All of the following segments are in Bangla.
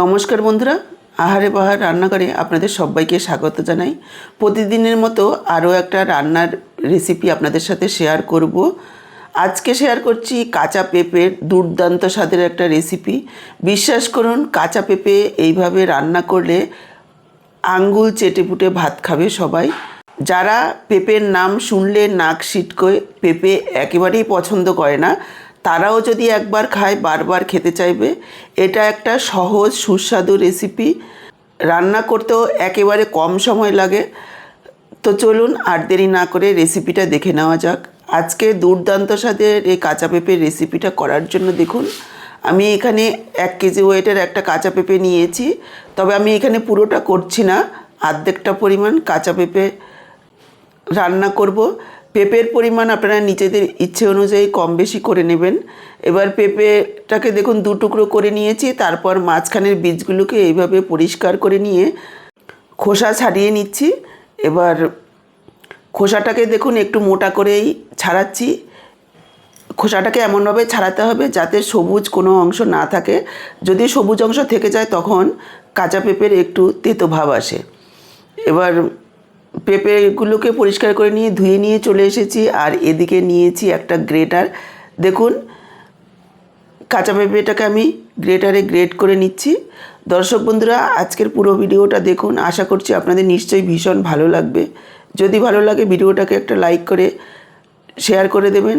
নমস্কার বন্ধুরা। আহারে বাহার রান্নাঘরে আপনাদের সবাইকে স্বাগত জানাই। প্রতিদিনের মতো আরও একটা রান্নার রেসিপি আপনাদের সাথে শেয়ার করব। আজকে শেয়ার করছি কাঁচা পেঁপের দুর্দান্ত স্বাদের একটা রেসিপি বিশ্বাস করুন, কাঁচা পেঁপে এইভাবে রান্না করলে আঙ্গুল চেটে পুটে ভাত খাবে সবাই। যারা পেঁপের নাম শুনলে নাক সিটকোয়, পেঁপে একেবারেই পছন্দ করে না তারাও যদি একবার খায়, বারবার খেতে চাইবে। এটা একটা সহজ, সুস্বাদু রেসিপি রান্না করতেও একেবারে কম সময় লাগে। তো চলুন আর দেরি না করে রেসিপিটা দেখে নেওয়া যাক। আজকে দুর্দান্ত স্বাদের এই কাঁচা পেঁপের রেসিপিটা করার জন্য দেখুন। আমি এখানে এক কেজি ওয়েটের একটা কাঁচা পেঁপে নিয়েছি। তবে আমি এখানে পুরোটা করছি না। আর্ধেকটা পরিমাণ কাঁচা পেঁপে রান্না করব। পেঁপের পরিমাণ আপনারা নিজেদের ইচ্ছে অনুযায়ী কম বেশি করে নেবেন। এবার পেঁপেটাকে দেখুন দু টুকরো করে নিয়েছি, তারপর মাঝখানের বীজগুলোকে এইভাবে পরিষ্কার করে নিয়ে খোসা ছাড়িয়ে নিচ্ছি। এবার খোসাটাকে দেখুন একটু মোটা করেই ছাড়াচ্ছি। খোসাটাকে এমনভাবে ছাড়াতে হবে যাতে সবুজ কোনো অংশ না থাকে। যদি সবুজ অংশ থেকে যায় তখন কাঁচা পেঁপের একটু তেতো ভাব আসে। এবার পেঁপেগুলোকে পরিষ্কার করে নিয়ে ধুয়ে নিয়ে চলে এসেছি আর এদিকে নিয়েছি একটা গ্রেটার। দেখুন, কাঁচা পেঁপেটাকে আমি গ্রেটারে গ্রেট করে নিচ্ছি। দর্শক বন্ধুরা, আজকের পুরো ভিডিওটা দেখুন। আশা করছি আপনাদের নিশ্চয়ই ভীষণ ভালো লাগবে। যদি ভালো লাগে, ভিডিওটাকে একটা লাইক করে, শেয়ার করে দেবেন।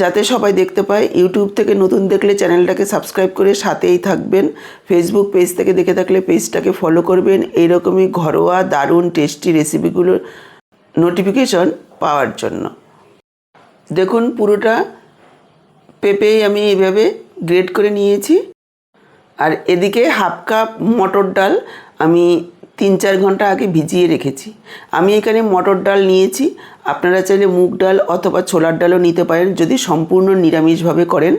যাতে সবাই দেখতে পায়। ইউটিউব থেকে নতুন দেখলে চ্যানেলটাকে সাবস্ক্রাইব করে সাথেই থাকবেন। ফেসবুক পেজ থেকে দেখে থাকলে পেজটাকে ফলো করবেন। এইরকমই ঘরোয়া, দারুণ টেস্টি রেসিপিগুলোর নোটিফিকেশন পাওয়ার জন্য। দেখুন, পুরোটা পেঁপেই আমি এইভাবে গ্রেড করে নিয়েছি। আর এদিকে হাফ কাপ মটর ডাল আমি তিন চার ঘণ্টা আগে ভিজিয়ে রেখেছি। আমি এখানে মটর ডাল নিয়েছি। আপনারা চাইলে মুগ ডাল অথবা ছোলার ডালও নিতে পারেন যদি সম্পূর্ণ নিরামিষভাবে করেন।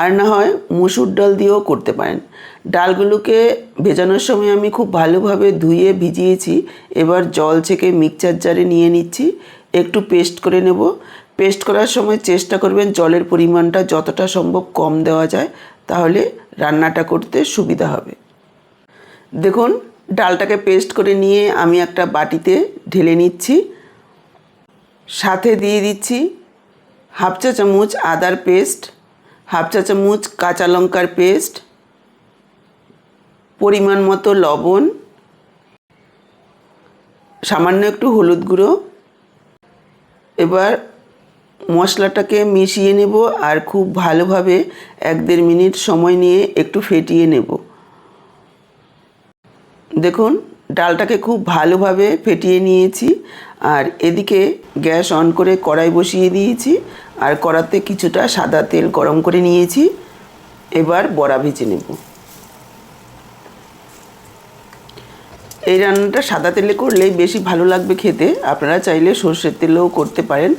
আর না হয় মুসুর ডাল দিয়েও করতে পারেন। ডালগুলোকে ভেজানোর সময় আমি খুব ভালোভাবে ধুয়ে ভিজিয়েছি। এবার জল থেকে মিক্সচার জারে নিয়ে নিচ্ছি। একটু পেস্ট করে নেব। পেস্ট করার সময় চেষ্টা করবেন জলের পরিমাণটা যতটা সম্ভব কম দেওয়া যায়। তাহলে রান্নাটা করতে সুবিধা হবে। দেখুন ডালটাকে পেস্ট করে নিয়ে আমি একটা বাটিতে ঢেলে নিচ্ছি। সাথে দিয়ে দিচ্ছি হাফ চা চামচ আদার পেস্ট, হাফ চা চামচ কাঁচা লঙ্কার পেস্ট, পরিমাণ মতো লবণ, সামান্য একটু হলুদ গুঁড়ো। এবার মশলাটাকে মিশিয়ে নেব আর খুব ভালোভাবে এক দেড় মিনিট সময় নিয়ে একটু ফেটিয়ে নেব। দেখুন, ডালটাকে খুব ভালোভাবে ফেটিয়ে নিয়েছি, আর এদিকে গ্যাস অন করে কড়াই বসিয়ে দিয়েছি, আর কড়াতে কিছুটা সাদা তেল গরম করে নিয়েছি। এবার বড়া ভেজে নেব। এই রান্নাটা সাদা তেলে করলেই বেশি ভালো লাগবে খেতে। আপনারা চাইলে সর্ষের তেলেও করতে পারেন।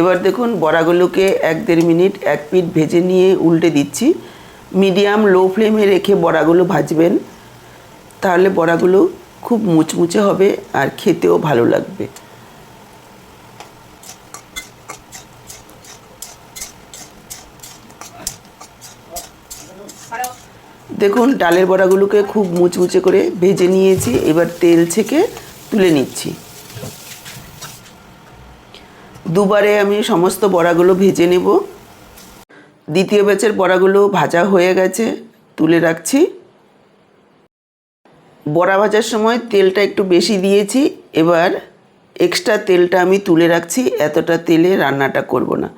এবার দেখুন, বড়াগুলোকে এক দেড় মিনিট এক পিঠ ভেজে নিয়ে উল্টে দিচ্ছি। মিডিয়াম লো ফ্লেমে রেখে বড়াগুলো ভাজবেন। তাহলে বড়াগুলো খুব মুচমুচে হবে আর খেতেও ভালো লাগবে। দেখুন, ডালের বড়াগুলোকে খুব মুচমুচে করে ভেজে নিয়েছি, এবার তেল ছেঁকে তুলে নিচ্ছি। দুবারে আমি সমস্ত বড়াগুলো ভেজে নেব। দ্বিতীয় ব্যাচের বড়াগুলো ভাজা হয়ে গেছে, তুলে রাখছি। বড়া ভাজার সময় তেলটা একটু বেশি দিয়েছি, এবার এক্সট্রা তেলটা আমি তুলে রাখছি, এতটা তেলে রান্নাটা করব না।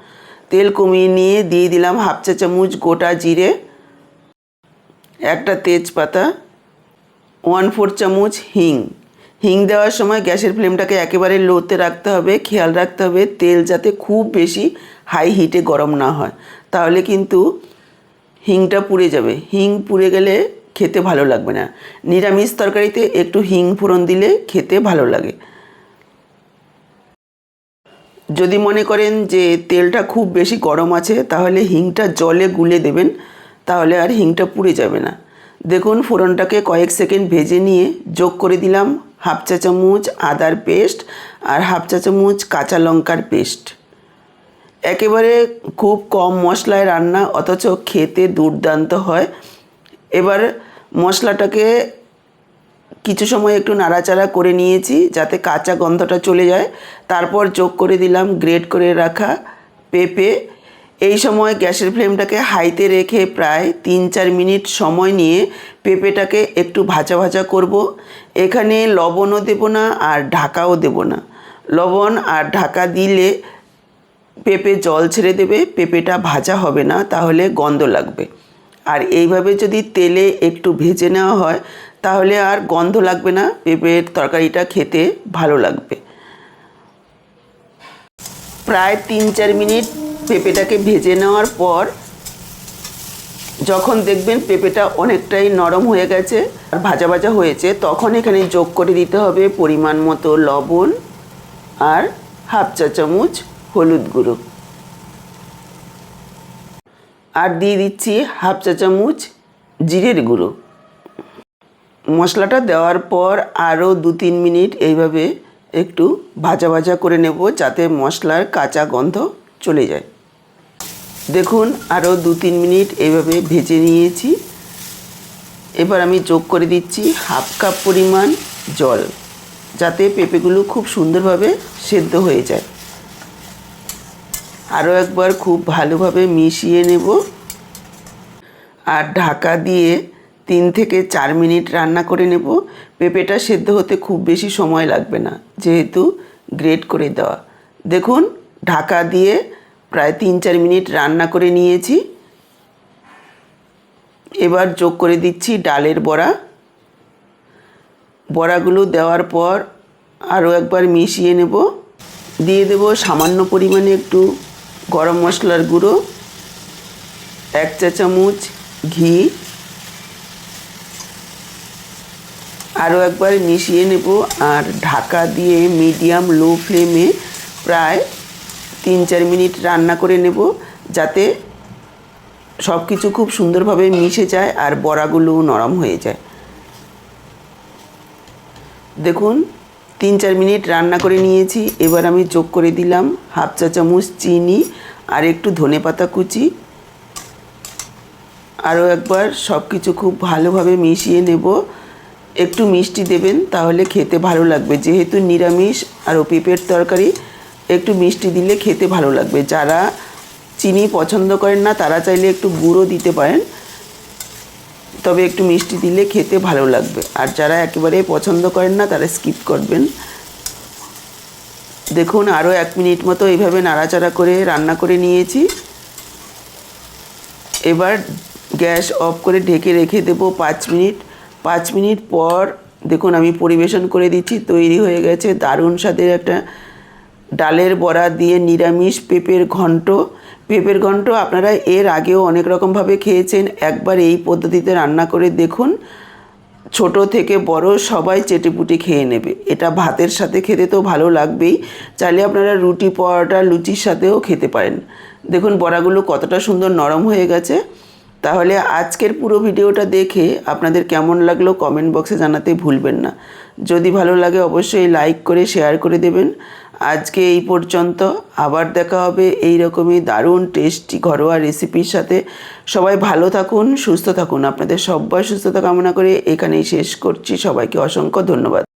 তেল কমিয়ে নিয়ে দিয়ে দিলাম হাফ চা চামচ গোটা জিরে, একটা তেজপাতা ওয়ান ফোর চামচ হিং। হিং দেওয়ার সময় গ্যাসের ফ্লেমটাকে একেবারে লোতে রাখতে হবে, খেয়াল রাখতে হবে তেল যাতে খুব বেশি হাই হিটে গরম না হয়, তাহলে কিন্তু হিংটা পুড়ে যাবে। হিং পুড়ে গেলে খেতে ভালো লাগবে না। নিরামিষ তরকারিতে একটু হিং ফোড়ন দিলে খেতে ভালো লাগে। যদি মনে করেন যে তেলটা খুব বেশি গরম আছে, তাহলে হিংটা জলে গুলে দেবেন, তাহলে আর হিংটা পুড়ে যাবে না। দেখুন ফোড়নটাকে কয়েক সেকেন্ড ভেজে নিয়ে যোগ করে দিলাম হাফ চা চামচ আদার পেস্ট আর হাফ চা চামচ কাঁচা লঙ্কার পেস্ট। একেবারে খুব কম মশলায় রান্না, অথচ খেতে দুর্দান্ত হয়। এবার মশলাটাকে কিছু সময় একটু নাড়াচাড়া করে নিয়েছি যাতে কাঁচা গন্ধটা চলে যায়। তারপর যোগ করে দিলাম, গ্রেট করে রাখা পেঁপে। এই সময় গ্যাসের ফ্লেমটাকে হাইতে রেখে প্রায় তিন চার মিনিট সময় নিয়ে পেঁপেটাকে একটু ভাজা ভাজা করব। এখানে লবণও দেব না আর ঢাকাও দেব না। লবণ আর ঢাকা দিলে পেঁপে জল ছেড়ে দেবে, পেঁপেটা ভাজা হবে না, তাহলে গন্ধ লাগবে। আর এইভাবে যদি তেলে একটু ভেজে নেওয়া হয়, তাহলে আর গন্ধ লাগবে না, পেঁপের তরকারিটা খেতে ভালো লাগবে। প্রায় তিন চার মিনিট পেঁপেটাকে ভেজে নেওয়ার পর, যখন দেখবেন পেঁপেটা অনেকটাই নরম হয়ে গেছে আর ভাজা ভাজা হয়েছে, তখন এখানে যোগ করে দিতে হবে পরিমাণ মতো লবণ আর হাফ চা চামচ হলুদ গুঁড়ো। আর দিয়ে দিচ্ছি হাফ চা চামচ জিরের গুঁড়ো। মশলাটা দেওয়ার পর আরও দু তিন মিনিট এইভাবে একটু ভাজা ভাজা করে নেব যাতে মশলার কাঁচা গন্ধ চলে যায়। দেখুন, আরও দু তিন মিনিট এইভাবে ভেজে নিয়েছি। এবার আমি যোগ করে দিচ্ছি হাফ কাপ পরিমাণ জল, যাতে পেঁপেগুলো খুব সুন্দরভাবে সেদ্ধ হয়ে যায়। আরও একবার খুব ভালোভাবে মিশিয়ে নেব। আর ঢাকা দিয়ে তিন থেকে চার মিনিট রান্না করে নেব। পেঁপেটা সেদ্ধ হতে খুব বেশি সময় লাগবে না, যেহেতু গ্রেট করে দেওয়া। দেখুন, ঢাকা দিয়ে প্রায় তিন চার মিনিট রান্না করে নিয়েছি। এবার যোগ করে দিচ্ছি ডালের বড়া। বড়াগুলো দেওয়ার পর আরও একবার মিশিয়ে নেব। দিয়ে দেব সামান্য পরিমাণে একটু গরম মশলার গুঁড়ো, এক চা চামচ ঘি আরও একবার মিশিয়ে নেব। আর ঢাকা দিয়ে মিডিয়াম লো ফ্লেমে প্রায় তিন চার মিনিট রান্না করে নেব, যাতে সব কিছু খুব সুন্দরভাবে মিশে যায় আর বড়াগুলো নরম হয়ে যায়। দেখুন তিন চার মিনিট রান্না করে নিয়েছি। এবার আমি যোগ করে দিলাম হাফ চা চামচ চিনি আর একটু ধনে পাতা কুচি। আরও একবার সব কিছু খুব ভালোভাবে মিশিয়ে নেব। একটু মিষ্টি দেবেন তাহলে খেতে ভালো লাগবে। যেহেতু নিরামিষ আর পেঁপের তরকারি, একটু মিষ্টি দিলে খেতে ভালো লাগবে। যারা চিনি পছন্দ করেন না, তারা চাইলে একটু গুঁড়ো দিতে পারেন। তবে একটু মিষ্টি দিলে খেতে ভালো লাগবে। আর যারা একেবারে পছন্দ করেন না, তারা স্কিপ করবেন। দেখুন আরও এক মিনিট মতো এইভাবে নাড়াচাড়া করে রান্না করে নিয়েছি। এবার গ্যাস অফ করে ঢেকে রেখে দেবো পাঁচ মিনিট। পাঁচ মিনিট পর, দেখুন, আমি পরিবেশন করে দিচ্ছি, তৈরি হয়ে গেছে। দারুণ স্বাদের একটা ডালের বড়া দিয়ে নিরামিষ পেঁপের ঘন্ট। পেঁপের ঘন্ট আপনারা এর আগেও অনেক রকমভাবে খেয়েছেন। একবার এই পদ্ধতিতে রান্না করে দেখুন। ছোট থেকে বড় সবাই চেটেপুটে খেয়ে নেবে। এটা ভাতের সাথে খেতে তো ভালো লাগবেই। চাইলে আপনারা রুটি, পরোটা, লুচির সাথেও খেতে পারেন। দেখুন, বড়াগুলো কতটা সুন্দর নরম হয়ে গেছে। তাহলে আজকের পুরো ভিডিওটা দেখে আপনাদের কেমন লাগল কমেন্ট বক্সে জানাতে ভুলবেন না। যদি ভালো লাগে অবশ্যই লাইক করে শেয়ার করে দেবেন। আজকে এই পর্যন্ত, আবার দেখা হবে এই রকমই দারুণ টেস্টি ঘরোয়া রেসিপির সাথে। সবাই ভালো থাকুন, সুস্থ থাকুন। আপনাদের সবাই সুস্থতা কামনা করে এখানেই শেষ করছি। সবাইকে অসংখ্য ধন্যবাদ।